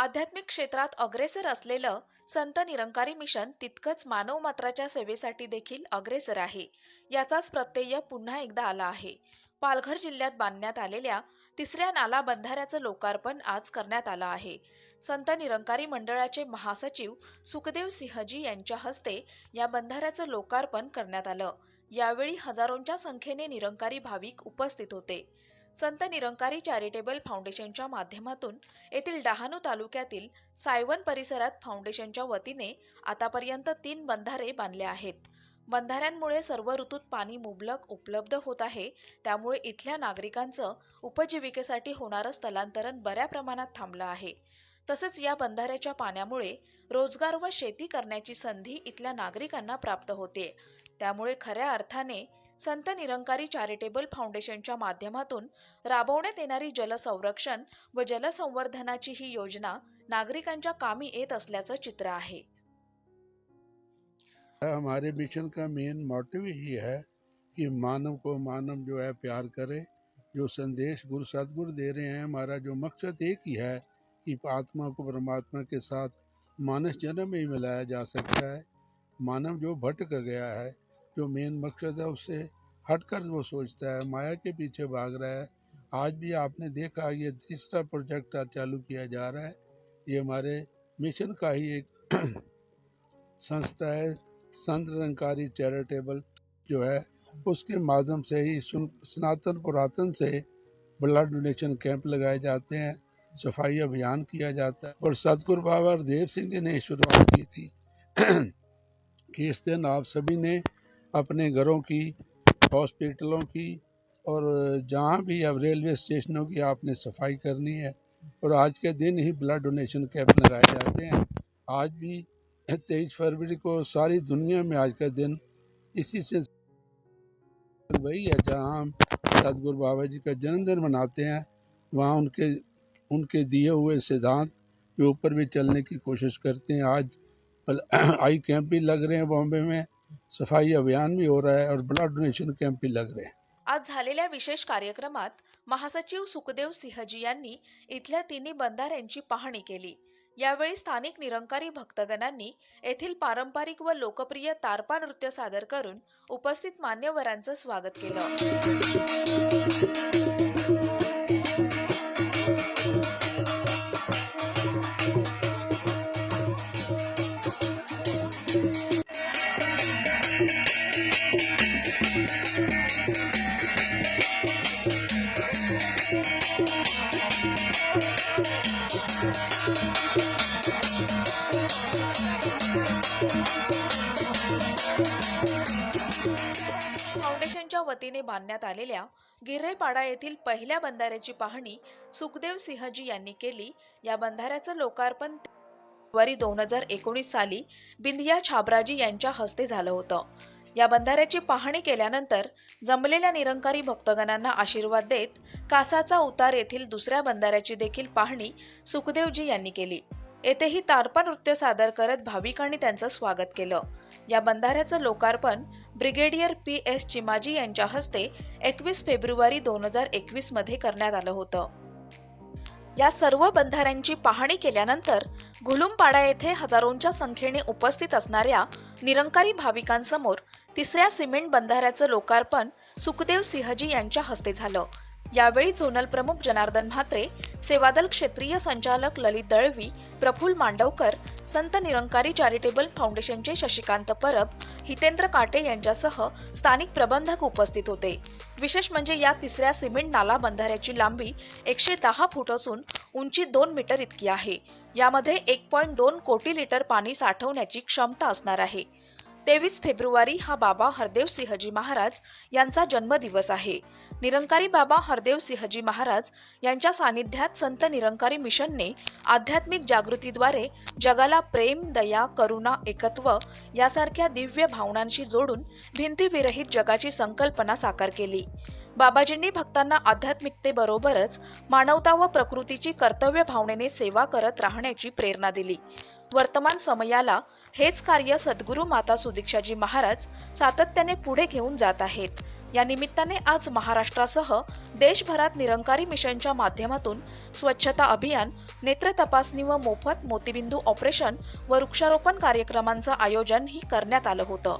आध्यात्मिक क्षेत्रात अग्रेसर असलेलं संत निरंकारी मिशन तितकंच मानवमात्राच्या सेवेसाठी देखील अग्रेसर आहे. याचाच प्रत्यय पुन्हा एकदा आला आहे. पालघर जिल्ह्यात बांधण्यात आलेल्या तिसऱ्या नाला बंधाऱ्याचं लोकार्पण आज करण्यात आलं आहे. संत निरंकारी मंडळाचे महासचिव सुखदेव सिंहजी यांच्या हस्ते या बंधाऱ्याचं लोकार्पण करण्यात आलं. यावेळी हजारोंच्या संख्येने निरंकारी भाविक उपस्थित होते. संत निरंकारी चॅरिटेबल फाउंडेशनच्या माध्यमातून येथील डहाणू तालुक्यातील सायवन परिसरात फाउंडेशनच्या वतीने आतापर्यंत तीन बंधारे बांधले आहेत. बंधाऱ्यांमुळे सर्व ऋतूत पाणी मुबलक उपलब्ध होत आहे. त्यामुळे इथल्या नागरिकांचं उपजीविकेसाठी होणारं स्थलांतरण बऱ्या प्रमाणात थांबलं आहे. तसंच या बंधाऱ्याच्या पाण्यामुळे रोजगार व शेती करण्याची संधी इथल्या नागरिकांना प्राप्त होते. त्यामुळे खऱ्या अर्थाने संत निरंकारी चॅरिटेबल फाउंडेशनच्या माध्यमातून राबवण्यात येणारी जलसंरक्षण व जलसंवर्धनाची ही योजना नागरिकांच्या कामी येत असल्याचं चित्र आहे. हमारे मिशन का मेन मोटिव ही है कि मानव को मानव जो है प्यार करे जो संदेश गुरु सदगुरु दे रहे हैं हमारा जो मकसद एक ही है कि आत्मा को परमात्मा के साथ मानस जन्म में ही मिलाया जा सकता है। मानव जो भटक गया है जो मेन मकसद है उससे हटकर वो सोचता है, माया के पीछे भाग रहा है। आज भी आपने देखा ये तीसरा प्रोजेक्ट चालू किया जा रहा है। ये हमारे मिशन का ही एक संस्था है, संत निरंकारी चैरिटेबल जो है, उसके माध्यम से ही सनातन पुरातन से ब्लड डोनेशन कैंप लगाए जाते हैं, सफ़ाई अभियान किया जाता है, और सतगुरु बाबा देव सिंह जी ने शुरुआत की थी कि इस दिन आप सभी ने अपने घरों की, हॉस्पिटलों की और जहाँ भी अब रेलवे स्टेशनों की आपने सफ़ाई करनी है और आज के दिन ही ब्लड डोनेशन कैंप लगाए जाते हैं। आज भी तेईस फरवरी को सारी दुनिया में आज का दिन इसी से वही है जहाँ हम सतगुरु बाबा जी का जन्मदिन मनाते हैं, वहाँ उनके उनके दिए हुए सिद्धांत के ऊपर भी चलने की कोशिश करते हैं। आज आई कैंप भी लग रहे हैं बॉम्बे में। सफाई अभियान भी हो रहा है और ब्लड डोनेशन कैंप भी लग रहे हैं। आज झालेल्या विशेष कार्यक्रमात महासचिव सुखदेव सिंहजी यांनी इथल्या तिन्ही बंधाऱ्यांची पाहणी केली. यावेळी स्थानिक निरंकारी भक्तगणांनी येथील पारंपरिक व लोकप्रिय तारपा नृत्य सादर करून उपस्थित मान्यवरांचं स्वागत केलं. यांच्या वतीने बांधण्यात आलेल्या गिर्रेपाडा येथील पहिल्या बंधाऱ्याची पाहणी सुखदेव सिंहजी यांनी केली. या बंधाऱ्याचं लोकार्पण फेब्रुवारी दोन हजार एकोणीस साली बिंदिया छाबराजी यांच्या हस्ते झालं होतं. या बंधाऱ्याची पाहणी केल्यानंतर जमलेल्या निरंकारी भक्तगणांना आशीर्वाद देत कासाचा उतार येथील दुसऱ्या बंधाऱ्याची देखील पाहणी सुखदेवजी यांनी केली. येथेही तारपा नृत्य सादर करत भाविकांनी त्यांचं स्वागत केलं. या बंधाऱ्याचं लोकार्पण ब्रिगेडियर पी एस चिमाजी यांच्या हस्ते एकवीस फेब्रुवारी दोन हजार एकवीसमध्ये करण्यात आलं होतं. या सर्व बंधाऱ्यांची पाहणी केल्यानंतर घुलुमपाडा येथे हजारोंच्या संख्येने उपस्थित असणाऱ्या निरंकारी भाविकांसमोर तिसऱ्या सिमेंट बंधाऱ्याचं लोकार्पण सुखदेव सिंहजी यांच्या हस्ते झालं. यावेळी झोनल प्रमुख जनार्दन म्हात्रे सेवादल क्षेत्रीय संचालक ललित दळवी प्रफुल मांडवकर संत निरंकारी चॅरिटेबल फाउंडेशनचे शशिकांत परब हितेंद्र काटे यांच्यासह स्थानिक प्रबंधक उपस्थित होते. विशेष म्हणजे या तिसऱ्या सिमेंट नाला बंधाऱ्याची लांबी एकशे दहा फूट असून उंची दोन मीटर इतकी आहे. यामध्ये एक पॉईंट दोन कोटी लिटर पाणी साठवण्याची क्षमता असणार आहे. तेवीस फेब्रुवारी हा बाबा हरदेव सिंहजी महाराज यांचा जन्मदिवस आहे. निरंकारी बाबा हरदेव सिंहजी महाराज यांच्या सानिध्यात संत निरंकारी मिशनने आध्यात्मिक जागृतीद्वारे जगाला प्रेम दया करुणा एकत्व यासारख्या दिव्य भावनांशी जोडून भिंतीविरहित जगाची संकल्पना साकार केली. बाबाजींनी भक्तांना आध्यात्मिकतेबरोबरच मानवता व प्रकृतीची कर्तव्य भावनेने सेवा करत राहण्याची प्रेरणा दिली. वर्तमान समयाला हेच कार्य सद्गुरू माता सुदीक्षाजी महाराज सातत्याने पुढे घेऊन जात आहेत. या निमित्ताने आज महाराष्ट्रासह देशभरात निरंकारी मिशनच्या माध्यमातून स्वच्छता अभियान नेत्र तपासणी व मोफत मोतीबिंदू ऑपरेशन व वृक्षारोपण कार्यक्रमांचं आयोजनही करण्यात आलं होतं.